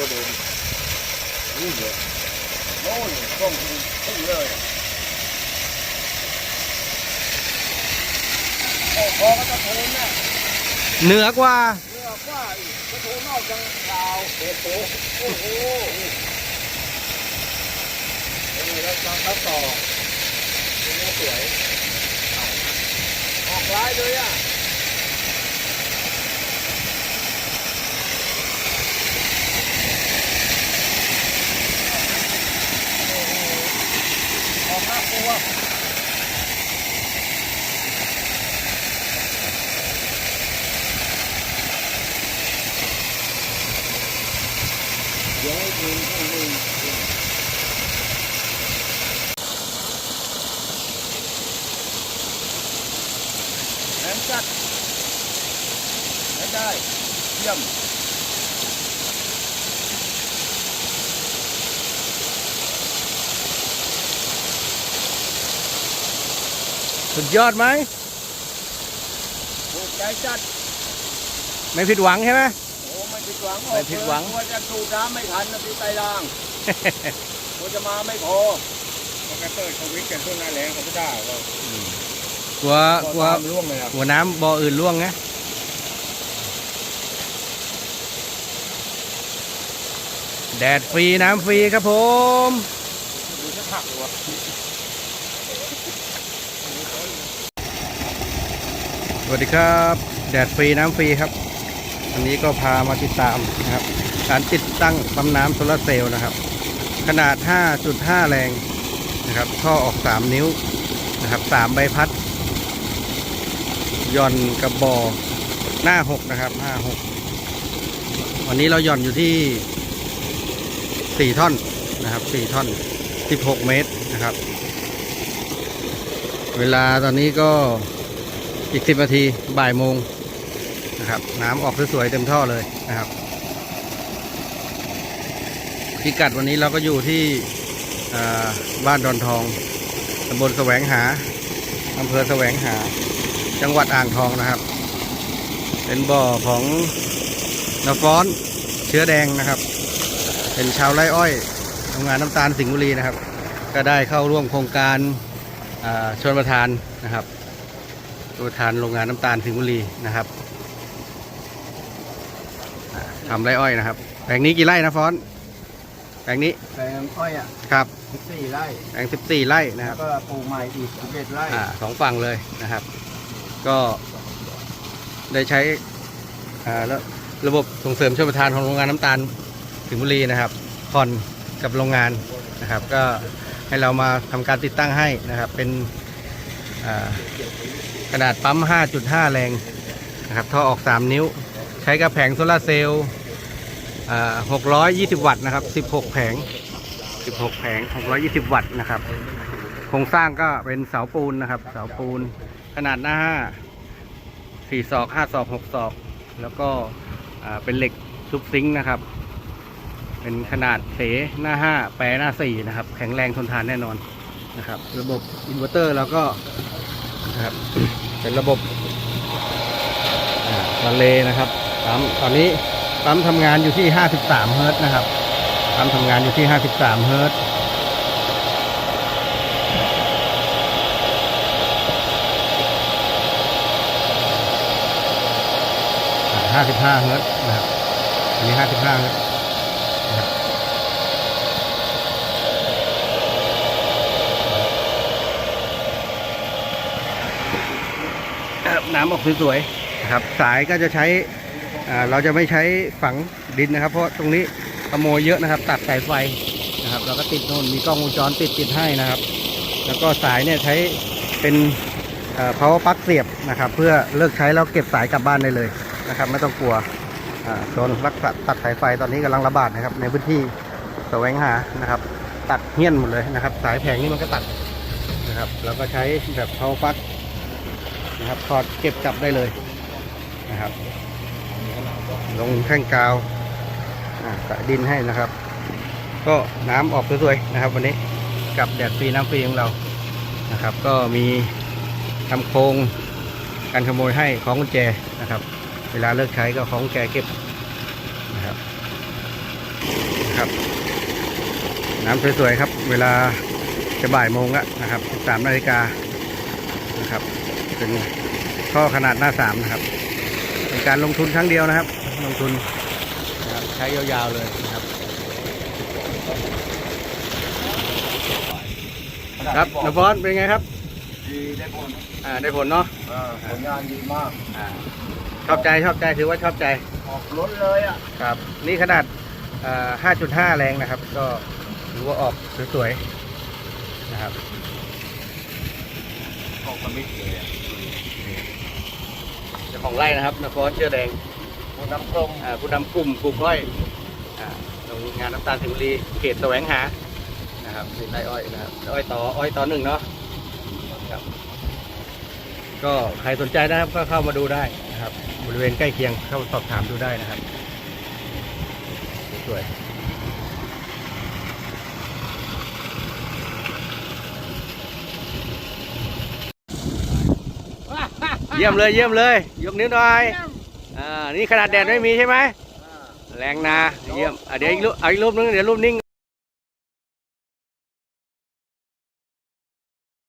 ก็โดนนี่เดี๋ยวโน่นต้มขึ้นเลยโอ้คอก็จะโทนน่ะเหนือกว่าเลือกว่าอีกจะโทนนอกจังยาวโอ้โหโอ้โหเออแล้วตามครับต่อเป็นเนื้อสวยออกลายเลยอะ อกห้าตัวเดี๋ยวให้ดูข้างนึงแหมจัดไม่ได้ เยี่ยม สุดยอดไหมถูกใจจัด ไม่ผิดหวังใช่ไหมโอ้ไม่ผิดหวังไม่ผิดหวังกลัวจะสูดน้ำไม่ทันนะพี่ไตรล่างกลัวจะมาไม่พอเขาแกเปิดเขาวิกกันช่วงหน้าแรงเขาไม่ได้ก็กลัวกลัวร่วงเลยอะหัวน้ำบ่ออื่นล่วงนะแดดฟรีน้ำฟรีครับผมดูจะผักวะ วัสดีครับแดดฟรีน้ำฟรีครับวันนี้ก็พามาติดตามนะครับการติดตั้งปั๊มน้ำโซลาร์เซลล์นะครับ ขนาด 5.5 แรงนะครับท่อออก 3 นิ้วนะครับ3ใบพัดย่อนกระบอกหน้า 6 นะครับ 5 6 วันนี้เราหย่อนอยู่ที่ 4 ท่อนนะครับ4ท่อน 16 เมตรนะครับ เวลาตอนนี้ก็ อีก10นาทีบ่ายโมงนะครับ น้ำออกสวยๆเต็มท่อเลยนะครับ พิกัดวันนี้เราก็อยู่ที่บ้านดอนทองตำบลแสวงหาอำเภอแสวงหา จังหวัดอ่างทองนะครับ เป็นบ่อของนาฟ้อนเชื้อแดงนะครับ เป็นชาวไร่อ้อยทำงานน้ำตาลสิงห์บุรีนะครับ ก็ได้เข้าร่วมโครงการชวนประทานนะครับ ตัวแทานโรงงานน้ำตาลสิงห์บุรีนะครับอ่าทำไร่อ้อยนะครับ แปลงนี้กี่ไร่นะฟอนต์แปลงนี้แปลงอ้อยอะครับสี่ไร่แปลง14 ไร่นะคแล้รัวบก็ปลูกใหม่อีกสิบเอ็ดไร่อ่าสองฝั่งเลยนะครับ ก็ได้ใช้อ่าแล้วระบบส่งเสริมช่วยประทานของโรงงานน้ำตาลสิงห์บุรีนะครับผ่อนกับโรงงานนะครับ ก็ให้เรามาทำการติดตั้งให้นะครับ เป็นอ่า ขนาดปั๊ม 5.5 แรงนะครับท่อออก 3 นิ้ว ใช้กับแผงโซลาเซลล์620 วัตต์นะครับ 16 แผง 16 แผง 620 วัตต์นะครับ โครงสร้างก็เป็นเสาปูนนะครับ เสาปูน ขนาดหน้าห้าสี่ศอกห้าศอกหกศอก แล้วก็เป็นเหล็กซุปซิงค์นะครับ เป็นขนาดเสหน้าห้าแปรหน้าสี่นะครับ แข็งแรงทนทานแน่นอนนะครับ ระบบอินเวอร์เตอร์เราก็ นะครับ เป็นระบบรันเลนะครับปั๊มตอนนี้ปั๊มทำงานอยู่ที่ 53 เฮิร์ตนะครับปั๊มทำงานอยู่ที่ 53 เฮิร์ตห้าสิบห้าเฮิร์ตนะครับอันนี้ห้าสิบห้าเฮิร์ตซ์นะครับ น้ำออกสวยๆนะครับ สายก็จะใช้เราจะไม่ใช้ฝังดินนะครับ เพราะตรงนี้ขโมยเยอะนะครับ ตัดสายไฟนะครับเราก็ติดโน่นมีกล้องวงจรปิดติดให้นะครับ แล้วก็สายเนี่ยใช้เป็นเอ่อ power plug เสียบนะครับ เพื่อเลิกใช้แล้วเก็บสายกลับบ้านได้เลยนะครับ ไม่ต้องกลัวโซนรักษาตัดสายไฟตอนนี้กำลังระบาดนะครับ ในพื้นที่แสวงหานะครับ ตัดเงี้ยนหมดเลยนะครับ สายแผงนี่มันก็ตัดนะครับ แล้วก็ใช้แบบ power plug นะครับถอดเก็บกลับได้เลยนะครับ ลงแท่งกาวอ่าสายดินให้นะครับ ก็น้ำออกสวยๆนะครับ วันนี้กับแดดฟรีน้ำฟรีของเรานะครับ ก็มีทำโครงการขโมยให้ของกุญแจนะครับ เวลาเลิกใช้ก็ของกุญแจเก็บนะครับนะครับ น้ำสวยๆครับ เวลาจะบ่ายโมงแล้วนะครับสามนาฬิกา นะครับเป็นท่อขนาดหน้าสามนะครับเป็นการลงทุนครั้งเดียวนะครับ ลงทุนนะครับใช้ยาวๆเลยนะครับครับนพรเป็นไงครับดีได้ผลอ่าได้ผลเนาะอ่าผลงานดีมากอ่าชอบใจชอบใจถือว่าชอบใจออกรถเลยอะครับ นี่ขนาดอ่า5.5 แรงนะครับ ก็ถือว่าออกสวยๆนะครับ ออกกระมิดเลยอะเจ้าของไร่นะครับนพรเชื่อแดงผู้น้ำส้มอ่าผู้นำกลุ่มกลุ่มอ้อยอ่าโรงงานน้ำตาลสิงห์บุรีเขตแสวงหานะครับเป็นไร่อ้อยนะครับอ้อยต่ออ้อยต่อหนึ่งเนาะครับก็ใครสนใจนะครับก็เข้ามาดูได้นะครับ บริเวณใกล้เคียงเข้าสอบถามดูได้นะครับสวย เยี่ยมเลยเยี่ยมเลย ยกนิ้วหน่อยอ่านี่ขนาดแดดไม่มีใช่ไหมแรงนาเยี่ยมอะเดี๋ยวอีกรูปเอาอีกรูปนึงเดี๋ยวรูปนิ่ง